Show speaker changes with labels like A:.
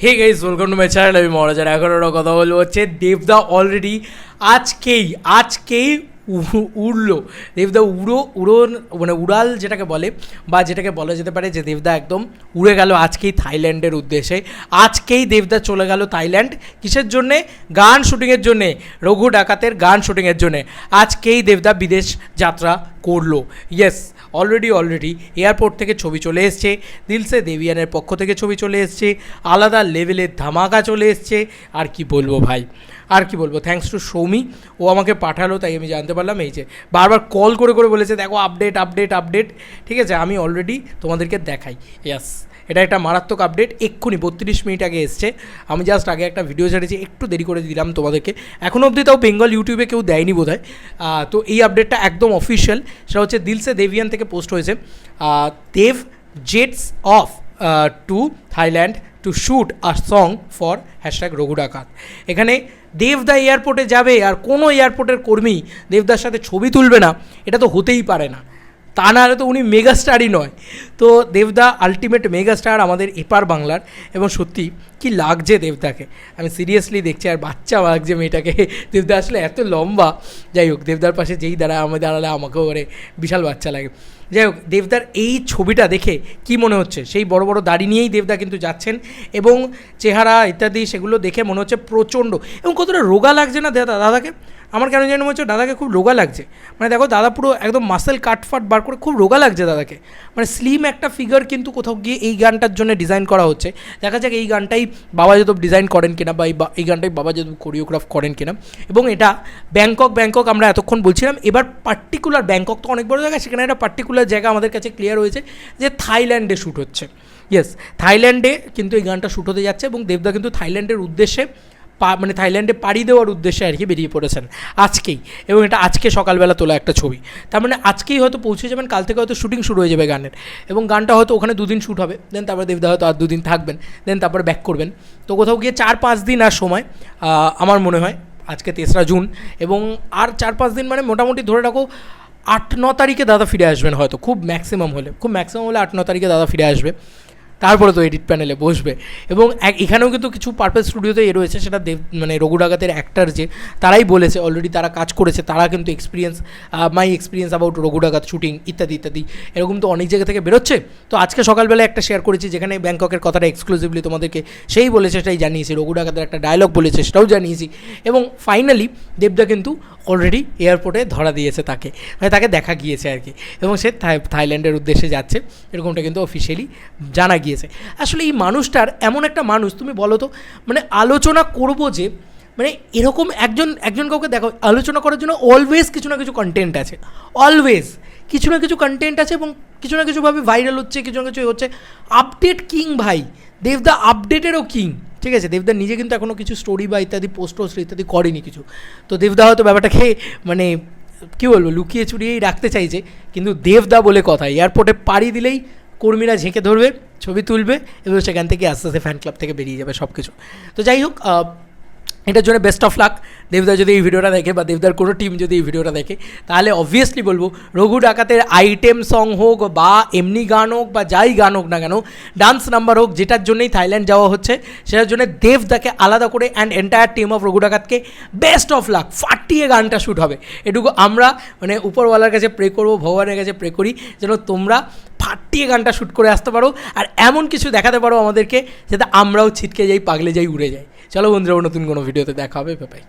A: Hey guys welcome to my channel আমি মহারাজার এখন ওরা কথা বলব হচ্ছে দেবদা অলরেডি আজকেই আজকেই উড়লো দেবদা উড়ো উড়ো মানে উড়াল যেটাকে বলে বা যেটাকে বলা যেতে পারে যে দেবদা একদম উড়ে গেল আজকেই থাইল্যান্ডের উদ্দেশ্যে আজকেই দেবদা চলে গেল থাইল্যান্ড কিসের জন্যে গান শুটিংয়ের জন্যে রঘু ডাকাতের গান শুটিংয়ের জন্যে আজকেই দেবদা বিদেশ যাত্রা করল। ইয়েস অলরেডি অলরেডি এয়ারপোর্ট থেকে ছবি চলে এসছে দিলসে দেবিয়ানের পক্ষ থেকে ছবি চলে এসছে, আলাদা লেভেলের ধামাকা চলে এসছে, আর কি বলব ভাই? আর কি বলব? থ্যাংকস টু সৌমি ও আমাকে পাঠালো, তাই আমি জানতে পারলাম। এই যে, বারবার কল করে করে বলেছে, দেখো আপডেট আপডেট আপডেট ঠিক আছে, আমি অলরেডি তোমাদেরকে দেখাই। ইয়াস এটা একটা মারাত্মক আপডেট এক্ষুনি বত্রিশ মিনিট আগে এসছে। আমি জাস্ট আগে একটা ভিডিও ছেড়েছি, একটু দেরি করে দিলাম তোমাদেরকে। এখনও অবধি তাও বেঙ্গল ইউটিউবে কেউ দেয়নি বোধ হয় তো এই আপডেটটা একদম অফিসিয়াল সেটা হচ্ছে দিলসে দেভিয়ান থেকে পোস্ট হয়েছে। Dev jets off to Thailand to shoot a song for hashtag Raghu Dakat. এখানে দেবদা এয়ারপোর্টে যাবে আর কোনো এয়ারপোর্টের কর্মী দেবদার সাথে ছবি তুলবে না। এটা তো হতেই পারে না। তা না হলে তো উনি মেগাস্টারই নয়। তো দেবদা আলটিমেট মেগাস্টার আমাদের এপার বাংলার এবং সত্যি কি লাগছে দেবদাকে? আমি সিরিয়াসলি দেখছি, আর বাচ্চা লাগছে মেয়েটাকে। দেবদা আসলে এত লম্বা। যাই হোক, দেবদার পাশে যেই দাঁড়ায় আমি দাঁড়ালে আমাকেও ওরে বিশাল বাচ্চা লাগে। যাই হোক, দেবদার এই ছবিটা দেখে কি মনে হচ্ছে? সেই বড় বড় দাড়ি নিয়েই দেবদা কিন্তু যাচ্ছেন এবং চেহারা ইত্যাদি সেগুলো দেখে মনে হচ্ছে প্রচণ্ড। এবং কতটা রোগা লাগছে না দাদা, দাদাকে? আমার কেন জানি মনে হচ্ছে দাদাকে খুব রোগা লাগছে। মানে দেখো, দাদা পুরো একদম মাসেল কাটফাট বার করে খুব রোগা লাগছে দাদাকে। মানে স্লিম একটা ফিগার কিন্তু কোথাও গিয়ে এই গানটার জন্য ডিজাইন করা হচ্ছে। দেখা যাক এই গানটাই বাবা যাদব ডিজাইন করেন কিনা বা এই গানটাই বাবা যাদব কোরিওগ্রাফ করেন কিনা। এবং এটা ব্যাংকক ব্যাংকক আমরা এতক্ষণ বলছিলাম। এবার পার্টিকুলার ব্যাংকক তো অনেক বড় জায়গা, সেখানে একটা পার্টিকুলার জায়গা আমাদের কাছে ক্লিয়ার হয়েছে যে থাইল্যান্ডে শ্যুট হচ্ছে। ইয়েস থাইল্যান্ডে কিন্তু এই গানটা শ্যুট হতে যাচ্ছে এবং দেবদা কিন্তু থাইল্যান্ডের উদ্দেশ্যে মানে থাইল্যান্ডে পাড়ি দেওয়ার উদ্দেশ্যে আর কি বেরিয়ে পড়েছেন আজকেই। এবং এটা আজকে সকালবেলা তোলা একটা ছবি। তার মানে আজকেই হয়তো পৌঁছে যাবেন, কাল থেকে হয়তো শুটিং শুরু হয়ে যাবে গানের। এবং গানটা হয়তো ওখানে দুদিন শ্যুট হবে। দেন তারপরে দেবদা হয়তো আর দুদিন থাকবেন। দেন তারপরে ব্যাক করবেন। তো কোথাও গিয়ে চার পাঁচ দিন আর সময় আমার মনে হয়, আজকে তেসরা জুন। এবং আর চার পাঁচ দিন মানে মোটামুটি ধরে রাখো, আট, ন তারিখে দাদা ফিরে আসবেন হয়তো। খুব ম্যাক্সিমাম হলে। খুব ম্যাক্সিমাম হলে আট, ন তারিখে দাদা ফিরে আসবে। তারপরে তো এডিট প্যানেলে বসবে। এবং এখানেও কিন্তু কিছু পারপেল স্টুডিওতে এ রয়েছে, সেটা দেব মানে রঘু ডাকাতের অ্যাক্টার যে, তারাই বলেছে অলরেডি তারা কাজ করেছে, তারা কিন্তু experience my experience about Raghu Dakat shooting ইত্যাদি ইত্যাদি। এরকম তো অনেক জায়গা থেকে বেরোচ্ছে। তো আজকে সকালবেলা একটা শেয়ার করেছি, যেখানে ব্যাংককের কথাটা এক্সক্লুসিভলি তোমাদেরকে সেই বলেছে, সেটাই জানিয়েছি রঘু ডাকাতের একটা ডায়লগ বলেছে, সেটাও জানিয়েছি। এবং ফাইনালি দেবদা কিন্তু অলরেডি এয়ারপোর্টে ধরা দিয়েছে তাকে মানে তাকে দেখা গিয়েছে আর কি। এবং সে থাই- থাইল্যান্ডের উদ্দেশ্যে যাচ্ছে, এরকমটা কিন্তু অফিসিয়ালি জানা গিয়েছে। আসলে এই মানুষটার এমন একটা মানুষ, তুমি বলো তো মানে আলোচনা করব যে মানে এরকম একজন একজন কাউকে দেখো, আলোচনা করার জন্য অলওয়েজ কিছু না কিছু কন্টেন্ট আছে। অলওয়েজ কিছু না কিছু কন্টেন্ট আছে এবং কিছু না কিছুভাবে ভাইরাল হচ্ছে, কিছু না কিছু হচ্ছে। আপডেট কিং ভাই দেবদা আপডেটেরও কিং ঠিক আছে? দেবদা নিজে কিন্তু এখনও কিছু স্টোরি বা ইত্যাদি পোস্ট টোস্ট ইত্যাদি করেনি কিছু। তো দেবদা হয়তো ব্যাপারটাকে মানে কী বলব, লুকিয়ে চুরিয়েই রাখতে চাইছে, কিন্তু দেবদা বলে কথা এয়ারপোর্টে পাড়ি দিলেই কর্মীরা ঝেঁকে ধরবে। ছবি তুলবে এবং সেখান থেকে আস্তে আস্তে ফ্যান ক্লাব থেকে বেরিয়ে যাবে সব কিছু তো যাই হোক এটার জন্য বেস্ট অফ লাক দেবদা যদি এই ভিডিওটা দেখে বা দেবদার কোনো টিম যদি এই ভিডিওটা দেখে, তাহলে অবভিয়াসলি বলব, রঘু ডাকাতের আইটেম সং হোক বা এমনি গান হোক বা যাই গান হোক না কেন ডান্স নাম্বার হোক, যেটার জন্যই থাইল্যান্ড যাওয়া হচ্ছে, সেটার জন্য দেবদাকে আলাদা করে and entire team of Raghu ডাকাতকে best of luck ফাটিয়ে গানটা শ্যুট হবে। এটুকু আমরা মানে উপরওয়ালার কাছে প্রে করব, ভগবানের কাছে প্রে করি, যেন তোমরা ফাটিয়ে গানটা শ্যুট করে আসতে পারো আর এমন কিছু দেখাতে পারো আমাদেরকে, যাতে আমরাও ছিটকে যাই, পাগলে যাই, উড়ে যাই। চলো বন্ধুরা, নতুন কোনো ভিডিওতে দেখা হবে বাই